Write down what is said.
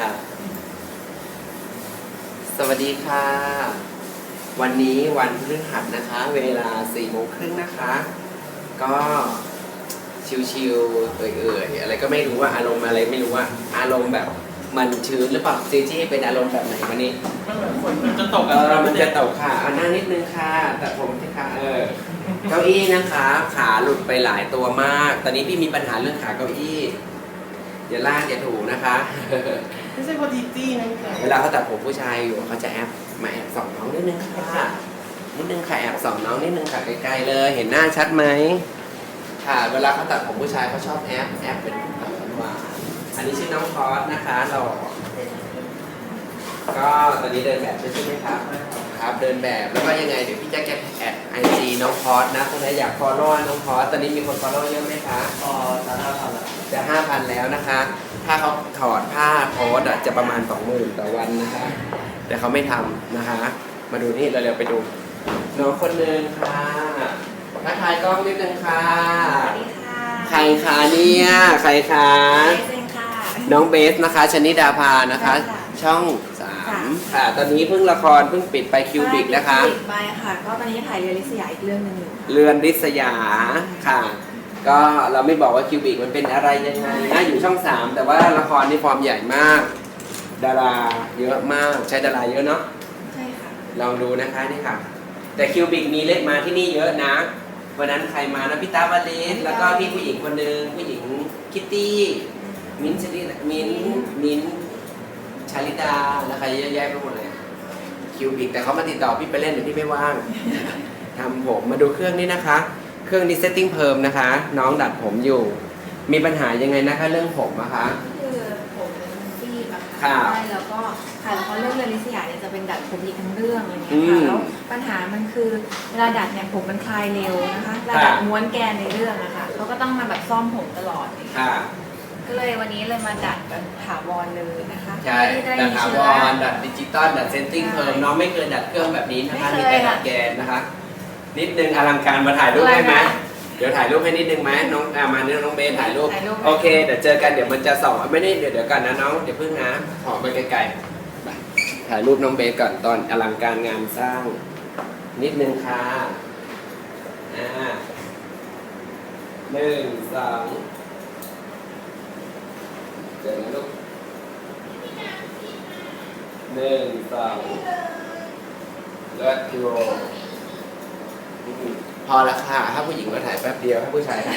ค่ะสวัสดีค่ะ วันนี้วันพฤหัสนะคะ เวลาสี่โมงครึ่งนะคะ ก็ชิวๆเอื่อยๆอะไรก็ไม่รู้ว่าอารมณ์อะไรไม่รู้ว่า อารมณ์แบบมันชื้นหรือเปล่าจีจี้เป็นอารมณ์แบบไหนวันนี้มันเหมือนฝนมันจะตกเออมันจะตกค่ะเอาหน้านิดนึงค่ะ แต่ผมที่ค่ะเออเก้าอี้นะคะ ขาหลุดไปหลายตัวมาก ตอนนี้พี่มีปัญหาเรื่องขาเก้าอี้ อย่าลากอย่าถูนะคะ ไม่ใช่พอดีจี้นะเวลาเขาตัดผมผู้ชายอยู่เขาจะแอบมาแอบส่องน้องนิดนึงค่ะนิดนึงค่ะแอบส่องน้องนิดนึงค่ะไกลๆเลย เห็นหน้าชัดไหมค่ะ เวลาเขาตัดผมผู้ชายเขาชอบแอบแอบเป็นหวานๆอันนี้ชื่อน้องคอสนะคะหล่อ ก็ตอนนี้เดินแบบด้วยใช่ไหมครับ ครับเดินแบบแล้วก็ยังไงเดี๋ยวพี่จะแกแอดไอจีน้องคอสนะคนไหนอยากฟอลโล่น้องคอสตอนนี้มีคนฟอลโล่เยอะไหมคะอ๋อจะห้าพันละจะห้าพันแล้วนะคะ ถ้าเขาถอดผ้าโพสต์อะจะประมาณสองหมื่นต่อวันนะคะ แต่เขาไม่ทำนะคะ มาดูนี่เราเร็วๆไปดู น้องคนหนึ่งค่ะทักทายกล้องนิดนึงค่ะ สวัสดีค่ะใครคะเนี่ย ใครคะเบสเองค่ะ น้องเบสนะคะชนิดาภานะคะค่ะ ช่องสามค่ะค่ะ ตอนนี้เพิ่งละครเพิ่งปิดไปคิวบิกนะคะคิวบิกไปค่ะ ก็ตอนนี้ถ่ายเรือลิสยาอีกเรื่องหนึ่งอยู่ค่ะ เรือนริษยาค่ะ ก็เราไม่บอกว่าคิวบิกมันเป็นอะไรยังไงนะอยู่ช่องสามแต่ว่าละครนี่ฟอร์มใหญ่มาก ดาราเยอะมากใช้ดาราเยอะเนาะใช่ค่ะ ลองดูนะคะนี่ค่ะ แต่คิวบิกมีเล่นมาที่นี่เยอะนะวันนั้นใครมานะพี่ตาบาเลสแล้วก็พี่ผู้หญิงคนหนึ่งผู้หญิงคิตตี้ มิ้นท์ชลิดมิ้นท์มิ้นท์ชาลิดาแล้วใครเยอะแยะไปหมดเลยคิวบิกแต่เขามาติดต่อพี่ไปเล่นเดี๋ยวพี่ไม่ว่างทำผมมาดูเครื่องนี้นะคะ เครื่องนี้เซตติ้งเพิ่มนะคะ น้องดัดผมอยู่ มีปัญหายังไงนะคะ เรื่องผมนะคะ คือผมเป็นฟีบอะครัค่ะบใช่แล้วก็ถ่ายละครเรื่องเรือลิสยาเนี่ยจะเป็นดัดผมอีกทั้งเรื่องอะไรเงี้ยอืค่ะมแล้วปัญหามันคือเวลาดัดเนี่ยผมมันคลายเร็วนะคะเวลาค่ะดัดม้วนแกนในเรื่องอะค่ะเขาก็ต้องมาแบบซ่อมผมตลอดอย่างเงี้ยค่ะ ก็เลยวันนี้เลยมาดัดแบบถาวรเลยนะคะใช่ ไม่ได้ดัดมีถาเชื้วอรดัดดิจิตอลดัดเซนติ้งเพิ่มน้องไม่เคยดัดเครื่องแบบนี้นะคะไม่มีเคยแต่ดัดค่ะแกนนะคะ นิดนึงอลังการมาถ่ายรูปให้ไหมอลังการเดี๋ยวถ่ายรูปให้นิดนึงไหมน้องอะมาเนี่ยน้องเบสถ่ายรูปถ่ายรูป โอเค เดี๋ยวเจอกันเดี๋ยวมันจะส่องไม่ได้เดี๋ยวเดี๋ยวกันนะน้องเดี๋ยวเพิ่งนะขอไปไกลๆไปถ่ายรูปน้องเบสก่อนตอนอลังการงานสร้าง นิดนึงค่ะอ่าหนึ่งสอง เจอแล้วลูกหนึ่งสองและโยพอละค่ะ ถ้าผู้หญิงมาถ่ายแป๊บเดียว ถ้าผู้ชายถ่าย